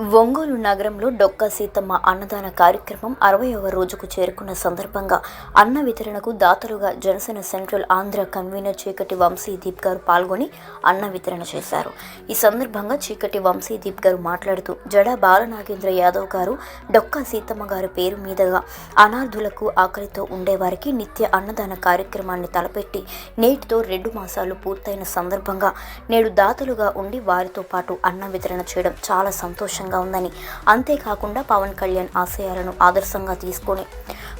ఒంగోలు నగరంలో డొక్క సీతమ్మ అన్నదాన కార్యక్రమం అరవైవ రోజుకు చేరుకున్న సందర్భంగా అన్న వితరణకు దాతలుగా జనసేన సెంట్రల్ ఆంధ్ర కన్వీనర్ చీకటి వంశీదీప్ గారు పాల్గొని అన్న వితరణ చేశారు. ఈ సందర్భంగా చీకటి వంశీదీప్ గారు మాట్లాడుతూ జడ బాలనాగేంద్ర యాదవ్ గారు డొక్క సీతమ్మ గారి పేరు మీదుగా అనాథులకు ఆకలితో ఉండేవారికి నిత్య అన్నదాన కార్యక్రమాన్ని తలపెట్టి నేటితో రెండు మాసాలు పూర్తయిన సందర్భంగా నేడు దాతలుగా ఉండి వారితో పాటు అన్న వితరణ చేయడం చాలా సంతోషంగా ఉందని. అంతేకాకుండా పవన్ కళ్యాణ్ ఆశయాలను ఆదర్శంగా తీసుకొని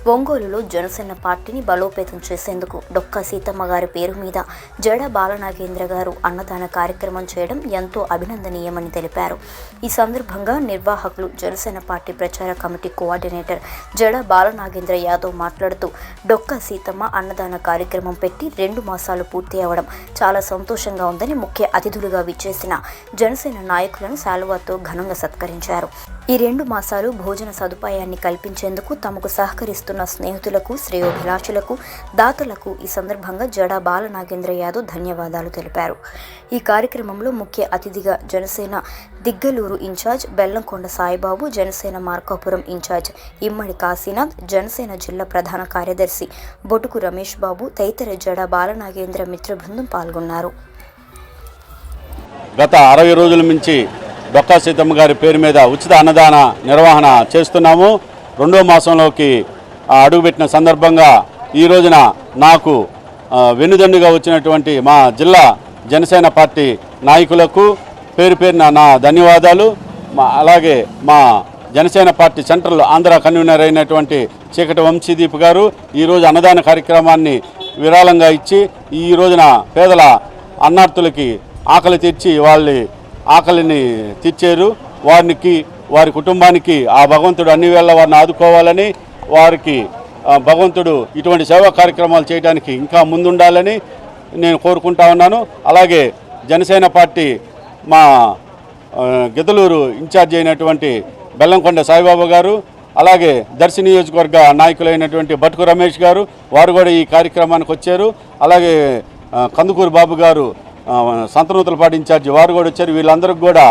ఒంగోలులో జనసేన పార్టీని బలోపేతం చేసేందుకు డొక్క సీతమ్మ గారి పేరు మీద జడ బాలనాగేంద్ర గారు అన్నదాన కార్యక్రమం చేయడం ఎంతో అభినందనీయమని తెలిపారు. ఈ సందర్భంగా నిర్వాహకులు జనసేన పార్టీ ప్రచార కమిటీ కోఆర్డినేటర్ జడ బాలనాగేంద్ర యాదవ్ మాట్లాడుతూ డొక్క సీతమ్మ అన్నదాన కార్యక్రమం పెట్టి రెండు మాసాలు పూర్తి అవడం చాలా సంతోషంగా ఉందని ముఖ్య అతిథులుగా విచ్చేసిన జనసేన నాయకులను శాలువాతో ఘనంగా సత్కరించారు ఈ రెండు మాసాలు భోజన సదుపాయాన్ని కల్పించేందుకు తమకు సహకరిస్తున్న స్నేహితులకు శ్రేయోభిలాషులకు దాతలకు ఈ సందర్భంగా జడా బాలనాగేంద్ర యాదవ్ ధన్యవాదాలు తెలిపారు. ఈ కార్యక్రమంలో ముఖ్య అతిథిగా Janasena Diggaluru in charge Bellamkonda Saibabu Janasena Markapuram in charge Immadi Kasinath Janasena జిల్లా ప్రధాన కార్యదర్శి బొటుకు రమేష్ బాబు తదితర జడా బాలనాగేంద్ర మిత్ర బృందం పాల్గొన్నారు. గత అరవై రోజుల నుంచి డొక్కా సీతమ్మ గారి పేరు మీద ఉచిత అన్నదాన నిర్వహణ చేస్తున్నాము. రెండో మాసంలోకి అడుగుపెట్టిన సందర్భంగా ఈ రోజున నాకు ఆ, వెన్నుదండుగా వచ్చినటువంటి మా జిల్లా జనసేన పార్టీ నాయకులకు పేరు పేరున నా ధన్యవాదాలు. మా అలాగే మా Janasena party central Andhra convenor అయినటువంటి చీకటి వంశీదీప్ గారు ఈరోజు అన్నదాన కార్యక్రమాన్ని విరాళంగా ఇచ్చి ఈ రోజున పేదల అన్నార్థులకి ఆకలి తెచ్చి వాళ్ళ ఆకలిని తీర్చారు. వారికి వారి కుటుంబానికి ఆ భగవంతుడు అన్ని వేళ వారిని ఆదుకోవాలని వారికి భగవంతుడు ఇటువంటి సేవా కార్యక్రమాలు చేయడానికి ఇంకా ముందుండాలని నేను కోరుకుంటా ఉన్నాను. అలాగే జనసేన పార్టీ మా ఆ, గిద్దలూరు ఇన్ఛార్జ్ అయినటువంటి బెల్లంకొండ సాయిబాబా గారు అలాగే దర్శి నియోజకవర్గ నాయకులైనటువంటి బట్కు రమేష్ గారు వారు కూడా ఈ కార్యక్రమానికి వచ్చారు. అలాగే కందుకూరు బాబు గారు సంతనూతలపాటి ఇన్ఛార్జి వారు కూడా వచ్చారు. వీళ్ళందరికీ కూడా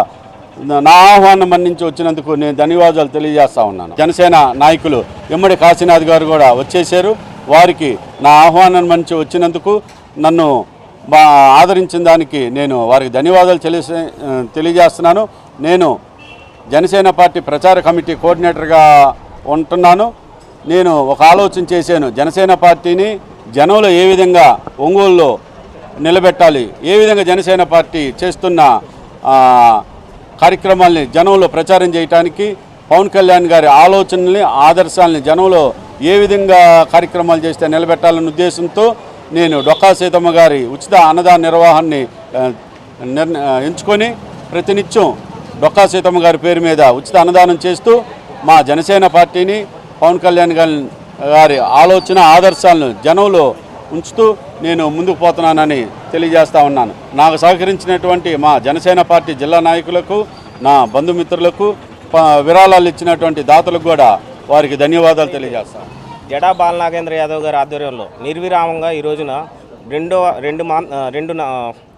నా ఆహ్వానం మన్నించి వచ్చినందుకు నేను ధన్యవాదాలు తెలియజేస్తా ఉన్నాను. జనసేన నాయకులు ఇమ్మడి కాశీనాథ్ గారు కూడా వచ్చేసారు. వారికి నా ఆహ్వానం మంచి వచ్చినందుకు నన్ను ఆదరించిన దానికి నేను వారికి ధన్యవాదాలు తెలియజే తెలియజేస్తున్నాను. నేను జనసేన పార్టీ ప్రచార కమిటీ కోఆర్డినేటర్గా ఉంటున్నాను. నేను ఒక ఆలోచన చేశాను. జనసేన పార్టీని జనంలో ఏ విధంగా ఒంగోలులో నిలబెట్టాలి. ఏ విధంగా జనసేన పార్టీ చేస్తున్న కార్యక్రమాల్ని జనంలో ప్రచారం చేయడానికి పవన్ కళ్యాణ్ గారి ఆలోచనల్ని ఆదర్శాలని జనంలో ఏ విధంగా కార్యక్రమాలు చేస్తే నిలబెట్టాలనే ఉద్దేశంతో నేను డొక్కా సీతమ్మ గారి ఉచిత అన్నదాన నిర్వహణని ఎంచుకొని ప్రతినిత్యం డొక్కా సీతమ్మ గారి పేరు మీద ఉచిత అన్నదానం చేస్తూ మా జనసేన పార్టీని పవన్ కళ్యాణ్ గారి గారి ఆలోచన ఆదర్శాలను జనంలో ఉంచుతూ నేను ముందుకు పోతున్నానని తెలియజేస్తా ఉన్నాను. నాకు సహకరించినటువంటి మా జనసేన పార్టీ జిల్లా నాయకులకు నా బంధుమిత్రులకు ప- విరాళాలు ఇచ్చినటువంటి దాతలకు కూడా వారికి ధన్యవాదాలు తెలియజేస్తాను జడా బాలనాగేంద్ర యాదవ్ గారి ఆధ్వర్యంలో నిర్విరామంగా ఈ రోజున రెండో రెండు మా రెండు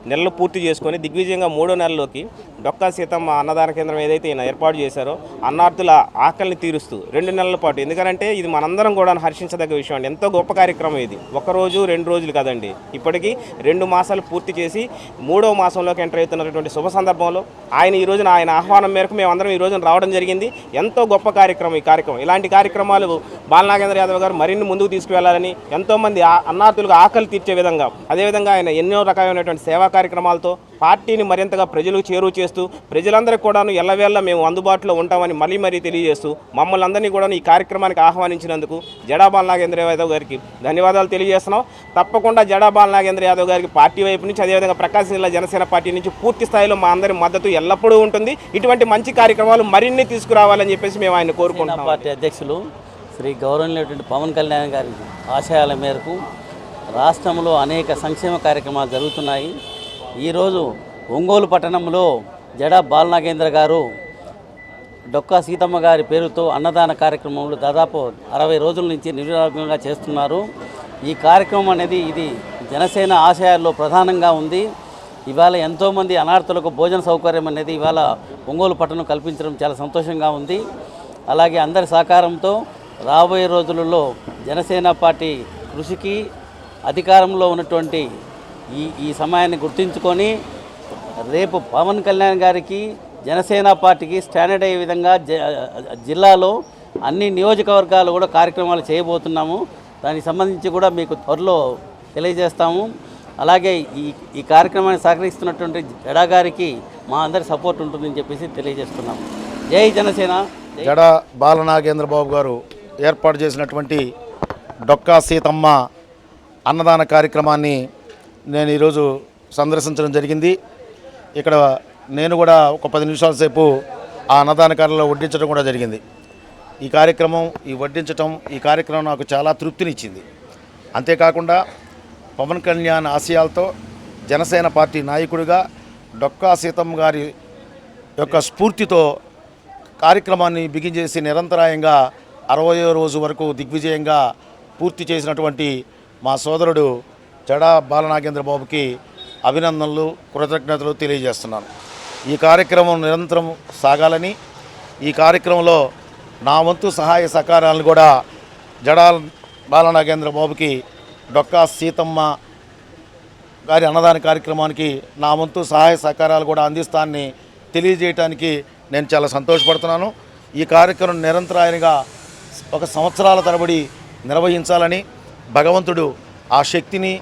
నెలలు పూర్తి చేసుకొని దిగ్విజయంగా మూడో నెలలోకి డొక్కా సీతమ్మ అన్నదాన కేంద్రం ఏదైతే ఈయన ఏర్పాటు చేశారో అన్నార్థుల ఆకలిని తీరుస్తూ రెండు నెలల పాటు. ఎందుకంటే ఇది మనందరం కూడా హర్షించదగ్గ విషయం అండి. ఎంతో గొప్ప కార్యక్రమం ఇది. ఒకరోజు రెండు రోజులు కదండి. ఇప్పటికీ రెండు మాసాలు పూర్తి చేసి మూడో మాసంలోకి ఎంటర్ అవుతున్నటువంటి శుభ సందర్భంలో ఆయన ఈ రోజున ఆయన ఆహ్వానం మేరకు మేమందరం ఈ రోజున రావడం జరిగింది. ఎంతో గొప్ప కార్యక్రమం ఈ కార్యక్రమం. ఇలాంటి కార్యక్రమాలు బాలనాగేంద్ర యాదవ్ గారు మరిన్ని ముందుకు తీసుకువెళ్ళాలని ఎంతోమంది ఆ- అన్నార్థులకు ఆకలి తీర్చే విధంగా అదేవిధంగా ఆయన ఎన్నో రకమైనటువంటి సేవా కార్యక్రమాలతో పార్టీని మరింతగా ప్రజలకు చేరువ చేస్తూ ప్రజలందరికీ కూడాను ఎల్లవేళ మేము అందుబాటులో ఉంటామని మళ్ళీ మరీ తెలియజేస్తూ మమ్మల్ని అందరినీ కూడా ఈ కార్యక్రమానికి ఆహ్వానించినందుకు జడా బాలనాగేంద్ర యాదవ్ గారికి ధన్యవాదాలు తెలియజేస్తున్నాం. తప్పకుండా జడా బాలనాగేంద్ర యాదవ్ గారికి పార్టీ వైపు నుంచి అదేవిధంగా ప్రకాశం జిల్లా జనసేన పార్టీ నుంచి పూర్తి స్థాయిలో మా అందరి మద్దతు ఎల్లప్పుడూ ఉంటుంది. ఇటువంటి మంచి కార్యక్రమాలు మరిన్ని తీసుకురావాలని చెప్పేసి మేము ఆయన కోరుకుంటున్నాం పార్టీ అధ్యక్షులు శ్రీ గౌరవనీయులైనటువంటి పవన్ కళ్యాణ్ గారి ఆశయాల మేరకు రాష్ట్రంలో అనేక సంక్షేమ కార్యక్రమాలు జరుగుతున్నాయి. ఈరోజు ఒంగోలు పట్టణంలో జడా బాలనాగేంద్ర గారు డొక్కా సీతమ్మ గారి పేరుతో అన్నదాన కార్యక్రమంలో దాదాపు అరవై రోజుల నుంచి నిరారోగ్యంగా చేస్తున్నారు. ఈ కార్యక్రమం అనేది ఇది జనసేన ఆశయాల్లో ప్రధానంగా ఉంది. ఇవాళ ఎంతోమంది అనార్థులకు భోజన సౌకర్యం అనేది ఇవాళ ఒంగోలు పట్టణం కల్పించడం చాలా సంతోషంగా ఉంది. అలాగే అందరి సహకారంతో రాబోయే రోజులలో జనసేన పార్టీ కృషికి అధికారంలో ఉన్నటువంటి ఈ ఈ సమయాన్ని గుర్తించుకొని రేపు పవన్ కళ్యాణ్ గారికి జనసేన పార్టీకి స్టాండర్డ్ అయ్యే విధంగా జ- జిల్లాలో అన్ని నియోజకవర్గాలు కూడా కార్యక్రమాలు చేయబోతున్నాము. దానికి సంబంధించి కూడా మీకు త్వరలో తెలియజేస్తాము. అలాగే ఈ ఈ కార్యక్రమాన్ని సహకరిస్తున్నటువంటి జడా గారికి మా అందరి సపోర్ట్ ఉంటుందని చెప్పేసి తెలియజేస్తున్నాము జై జనసేన. జడా బాలనాగేంద్ర బాబు గారు ఏర్పాటు చేసినటువంటి డొక్కా సీతమ్మ అన్నదాన కార్యక్రమాన్ని నేను ఈరోజు సందర్శించడం జరిగింది. ఇక్కడ నేను కూడా ఒక పది నిమిషాల సేపు ఆ అన్నదాన కార్యంలో వడ్డించడం కూడా జరిగింది. ఈ కార్యక్రమం ఈ వడ్డించటం ఈ కార్యక్రమం నాకు చాలా తృప్తినిచ్చింది. అంతేకాకుండా పవన్ కళ్యాణ్ ఆశయాలతో జనసేన పార్టీ నాయకుడిగా డొక్కా సీతమ్మ గారి యొక్క స్ఫూర్తితో కార్యక్రమాన్ని బిగించేసి నిరంతరాయంగా అరవయో రోజు వరకు దిగ్విజయంగా పూర్తి చేసినటువంటి మా సోదరుడు జడా బాలనాగేంద్ర బాబుకి అభినందనలు కృతజ్ఞతలు తెలియజేస్తున్నాను. ఈ కార్యక్రమం నిరంతరం సాగాలని ఈ కార్యక్రమంలో నా వంతు సహాయ సహకారాలను కూడా జడా బాలనాగేంద్ర బాబుకి డొక్కా సీతమ్మ గారి అన్నదాన కార్యక్రమానికి నా వంతు సహాయ సహకారాలు కూడా అందిస్తానని తెలియజేయటానికి నేను చాలా సంతోషపడుతున్నాను. ఈ కార్యక్రమం నిరంతరాయంగా ఒక సంవత్సరాల తరబడి నిర్వహించాలని భగవంతుడు ఆ శక్తిని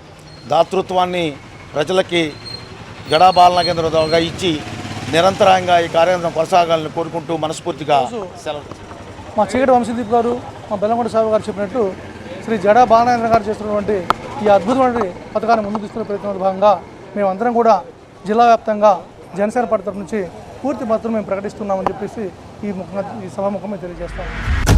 దాతృత్వాన్ని ప్రజలకి జడాబాలనకేంద్రంగా ఇచ్చి నిరంతరాయంగా ఈ కార్యక్రమం కొనసాగాలని కోరుకుంటూ మనస్ఫూర్తిగా సెలవు మా చీకటి వంశీదీప్ గారు మా బెల్లంకొండ సాగు గారు చెప్పినట్టు శ్రీ జడా బాలనారాయణ గారు చేస్తున్నటువంటి ఈ అద్భుతమైన పథకాన్ని ముందుకు తీసుకునే ప్రయత్నంలో భాగంగా మేమందరం కూడా జిల్లా వ్యాప్తంగా జనసేన పార్టీ తరఫు నుంచి పూర్తి మద్దతు మేము ప్రకటిస్తున్నామని చెప్పేసి ఈ ముఖంగా ఈ సభాముఖం మేము తెలియజేస్తాం